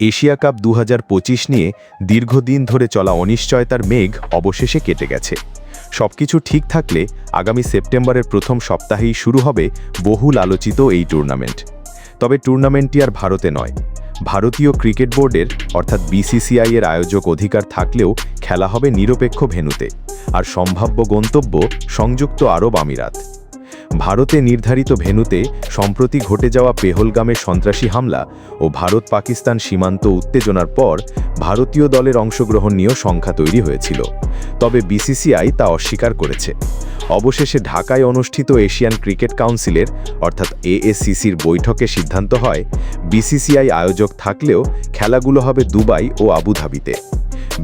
Asia cup দু হাজার পঁচিশ নিয়ে দীর্ঘদিন ধরে চলা অনিশ্চয়তার মেঘ অবশেষে কেটে গেছে। সবকিছু ঠিক থাকলে আগামী সেপ্টেম্বরের প্রথম সপ্তাহেই শুরু হবে বহুল আলোচিত এই টুর্নামেন্ট। তবে টুর্নামেন্টটি আর ভারতে নয়। ভারতীয় ক্রিকেট বোর্ডের, অর্থাৎ বিসিসিআই এর আয়োজক অধিকার থাকলেও খেলা হবে নিরপেক্ষ ভেন্যুতে। আর সম্ভাব্য গন্তব্য সংযুক্ত আরব আমিরাত। ভারতে নির্ধারিত ভেন্যুতে, সম্প্রতি ঘটে যাওয়া পেহলগামের সন্ত্রাসী হামলা ও ভারত পাকিস্তান সীমান্ত উত্তেজনার পর, ভারতীয় দলের অংশগ্রহণ নিয়েও সংখ্যা তৈরি হয়েছিল। তবে বিসিসিআই তা অস্বীকার করেছে। অবশেষে ঢাকায় অনুষ্ঠিত এশিয়ান ক্রিকেট কাউন্সিলের, অর্থাৎ এএসসিসির বৈঠকে সিদ্ধান্ত হয় বিসিসিআই আয়োজক থাকলেও খেলাগুলো হবে দুবাই ও আবুধাবিতে।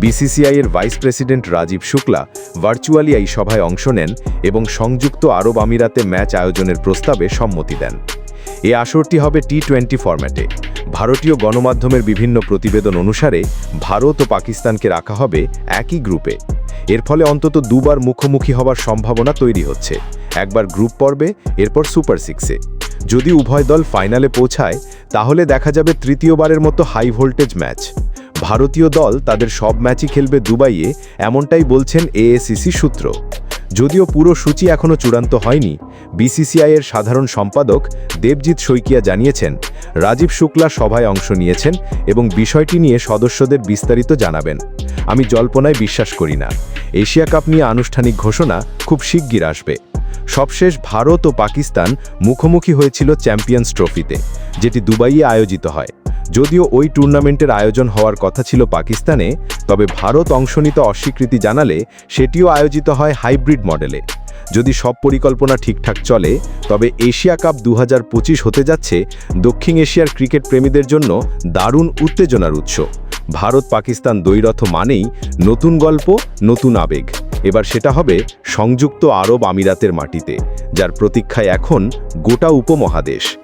বিসিসিআই এর vice president Rajiv Shukla virtually এই সভায় অংশ নেন এবং সংযুক্ত আরব আমিরাতে ম্যাচ আয়োজনের প্রস্তাবে সম্মতি দেন। এ আসরটি হবে টি টোয়েন্টি ফরম্যাটে। ভারতীয় গণমাধ্যমের বিভিন্ন প্রতিবেদন অনুসারে ভারত ও পাকিস্তানকে রাখা হবে একই গ্রুপে। এর ফলে অন্তত দুবার মুখোমুখি হবার সম্ভাবনা তৈরি হচ্ছে। একবার গ্রুপ পর্বে, এরপর সুপার সিক্সে। যদি উভয় দল ফাইনালে পৌঁছায়, তাহলে দেখা যাবে তৃতীয়বারের মতো হাই ভোল্টেজ ম্যাচ। ভারতীয় দল তাদের সব ম্যাচই খেলবে দুবাইয়ে, এমনটাই বলছেন এএসিসি সূত্র। যদিও পুরো সূচি এখনও চূড়ান্ত হয়নি, বিসিসিআই এর সাধারণ সম্পাদক দেবজিৎ শইকিয়া জানিয়েছেন, রাজীব শুক্লা সভায় অংশ নিয়েছেন এবং বিষয়টি নিয়ে সদস্যদের বিস্তারিত জানাবেন। আমি জল্পনায় বিশ্বাস করি না। এশিয়া কাপ নিয়ে আনুষ্ঠানিক ঘোষণা খুব শিগগির আসবে। সবশেষ ভারত ও পাকিস্তান মুখোমুখি হয়েছিল চ্যাম্পিয়ন্স ট্রফিতে, যেটি দুবাইয়ে আয়োজিত হয়। যদিও ওই টুর্নামেন্টের আয়োজন হওয়ার কথা ছিল পাকিস্তানে, তবে ভারত অংশ নিতে অস্বীকৃতি জানালে সেটিও আয়োজিত হয় হাইব্রিড মডেলে। যদি সব পরিকল্পনা ঠিকঠাক চলে, তবে এশিয়া কাপ দু হাজার পঁচিশ হতে যাচ্ছে দক্ষিণ এশিয়ার ক্রিকেট প্রেমীদের জন্য দারুণ উত্তেজনার উৎস। ভারত পাকিস্তান দ্বৈরথ মানেই নতুন গল্প, নতুন আবেগ। এবার সেটা হবে সংযুক্ত আরব আমিরাতের মাটিতে, যার প্রতীক্ষায় এখন গোটা উপমহাদেশ।